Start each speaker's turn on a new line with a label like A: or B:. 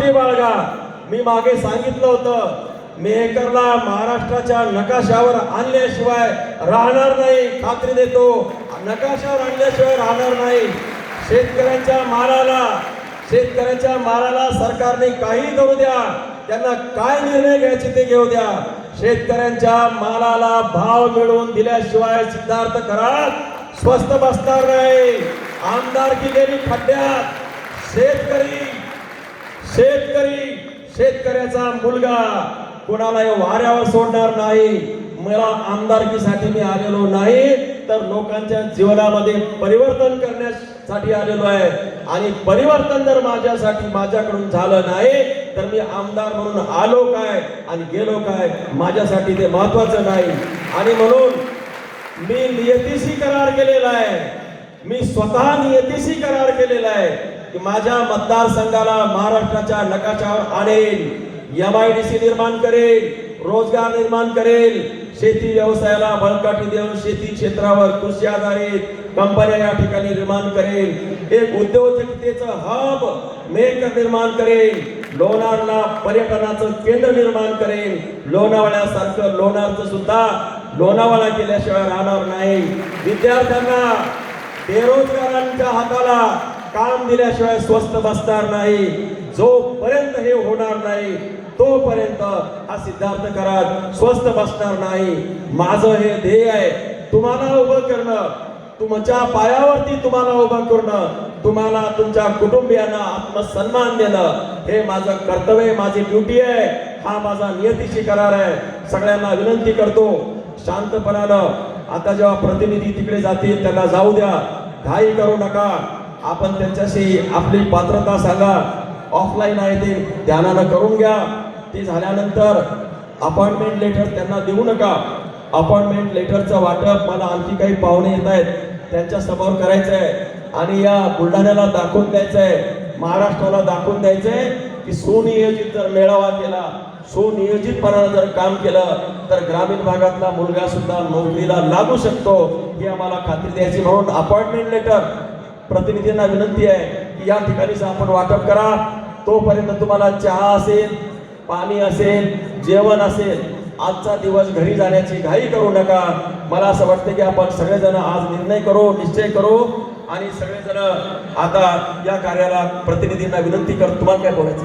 A: बाळगा मी मागे सांगितलं होतं मेहकरला महाराष्ट्राच्या नकाशावर आणल्याशिवाय राहणार नाही खात्री देतो. नकाशावर आणल्याशिवाय राहणार नाही. शेतकऱ्यांच्या मालाला शेतकऱ्यांच्या मालाला सरकारने काही करू द्या. त्यांना काय निर्णय घ्यायचे ते घेऊ द्या. शेतकऱ्यांच्या मालाला भाव मिळवून दिल्याशिवाय सिद्धार्थ कराड स्वस्त बसणार नाही. आमदार गेली खड्ड्यात. शेतकरी शेतकरी शेतकऱ्याचा मुलगा कुणालाही वाऱ्यावर सोडणार नाही मला आमदारकीसाठी मी आलेलो नाही तर लोकांच्या जीवनामध्ये परिवर्तन करण्यासाठी आलेलो आहे. आणि परिवर्तन जर माझ्यासाठी माझ्याकडून झालं नाही तर मी आमदार म्हणून आलो काय आणि गेलो काय माझ्यासाठी ते महत्वाचं नाही. आणि म्हणून मी नियतीशी करार केलेला आहे. मी स्वतः नियतीशी करार केलेला आहे. की माझ्या मतदारसंघाला महाराष्ट्राच्या नकाशावर आणेल एम आय डी सी निर्माण करेल रोजगार निर्माण करेल शेती व्यवसायाला बळकटी देऊन शेती क्षेत्रावर कृषी आधारित कंपन्या या ठिकाणी निर्माण करेल. एक उद्योजकतेचं हब मेकर निर्माण करेल. लोणारला पर्यटनाचं केंद्र निर्माण करेल. लोणावळ्यासारखं लोणारचं सुद्धा लोणावळा केल्याशिवाय राहणार नाही. विद्यार्थ्यांना बेरोजगारांच्या हाताला काम दिल्याशिवाय स्वस्त बसणार नाही. जोपर्यंत हे होणार नाही तोपर्यंत हा सिद्धार्थ करार स्वस्त बसणार नाही. माझं हे ध्येय आहे तुम्हाला उभं करणं. तुमच्या पायावरती तुम्हाला उभं करणं. तुम्हाला तुमच्या कुटुंबियांना आत्मसन्मान देणं. हे माझं कर्तव्य माझी ड्युटी आहे. हा माझा नियतीशी करार आहे. सगळ्यांना विनंती करतो शांतपणानं. आता जेव्हा प्रतिनिधी तिकडे जातील त्यांना जाऊ द्या. घाई करू नका. आपण त्यांच्याशी आपली पात्रता सांगा. ऑफलाईन आहे ते ध्यानानं करून घ्या. ते झाल्यानंतर अपॉइंटमेंट लेटर त्यांना देऊ नका. अपॉइंटमेंट लेटरचं वाटप मला आणखी काही पाहुणे येत आहेत. त्यांच्यासमोर करायचं आहे आणि या बुलढाण्याला दाखवून द्यायचं आहे महाराष्ट्राला दाखवून द्यायचं आहे की सुनियोजित जर मेळावा केला सुनियोजितपणानं जर काम केलं तर ग्रामीण भागातला मुलगा सुद्धा नोकरीला लागू शकतो. ही आम्हाला खात्री द्यायची म्हणून अपॉइंटमेंट लेटर प्रतिनिधींना विनंती आहे की या ठिकाणीच आपण वाटप करा. तोपर्यंत तुम्हाला चहा असेल पाणी असेल जेवण असेल आजचा दिवस घरी जाण्याची घाई करू नका. मला असं वाटतं की आपण सगळेजण आज निर्णय करू निश्चय करू आणि सगळेजण आता या कार्याला प्रतिनिधींना विनंती कर तुम्हाला काय बोलायचं?